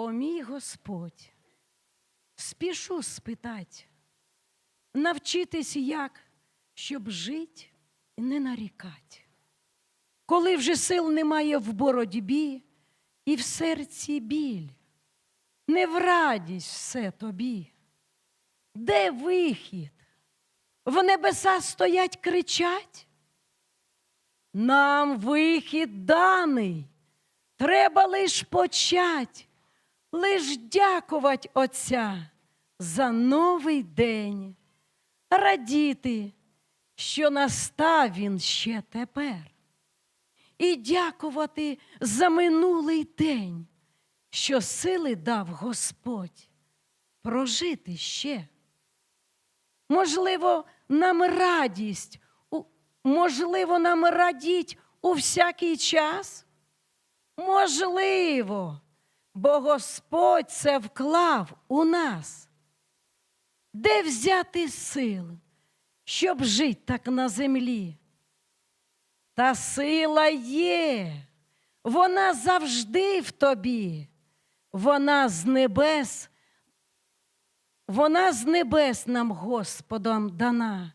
О мій Господь, спішу спитать, навчитись як, щоб жить і не нарікать. Коли вже сил немає в боротьбі, і в серці біль, не в радість все тобі. Де вихід? В небеса стоять кричать? Нам вихід даний, треба лиш почать, лиш дякувати Отця за новий день, радіти, що настав він ще тепер, і дякувати за минулий день, що сили дав Господь прожити ще. Можливо, нам радість, можливо, нам радіть у всякий час? Можливо, бо Господь це вклав у нас. Де взяти сил, щоб жити так на землі? Та сила є, вона завжди в тобі, вона з небес вона з небес нам Господом дана,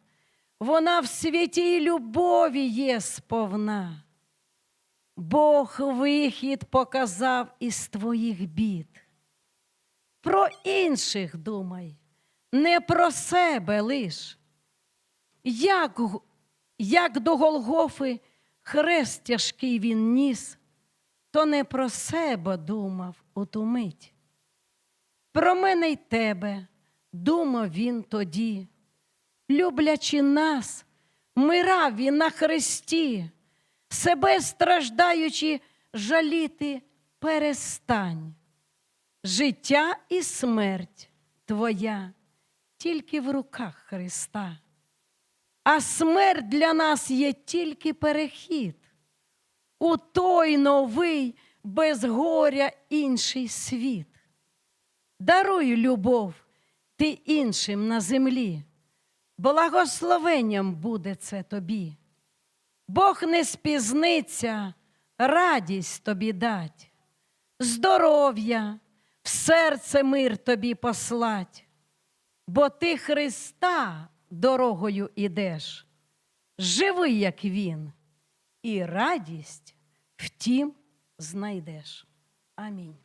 вона в святій любові є сповна. Бог вихід показав із твоїх бід. Про інших думай, не про себе лиш. Як, як до Голгофи хрест тяжкий він ніс, то не про себе думав у ту мить. Про мене й тебе думав він тоді, люблячи нас, мирав він на хресті, себе страждаючи, жаліти перестань. Життя і смерть твоя тільки в руках Христа, а смерть для нас є тільки перехід у той новий без горя інший світ. Даруй любов ти іншим на землі, благословенням буде це тобі. Бог не спізниться, радість тобі дать, здоров'я, в серце мир тобі послать, бо ти Христа дорогою ідеш, живи, як Він, і радість в тім знайдеш. Амінь.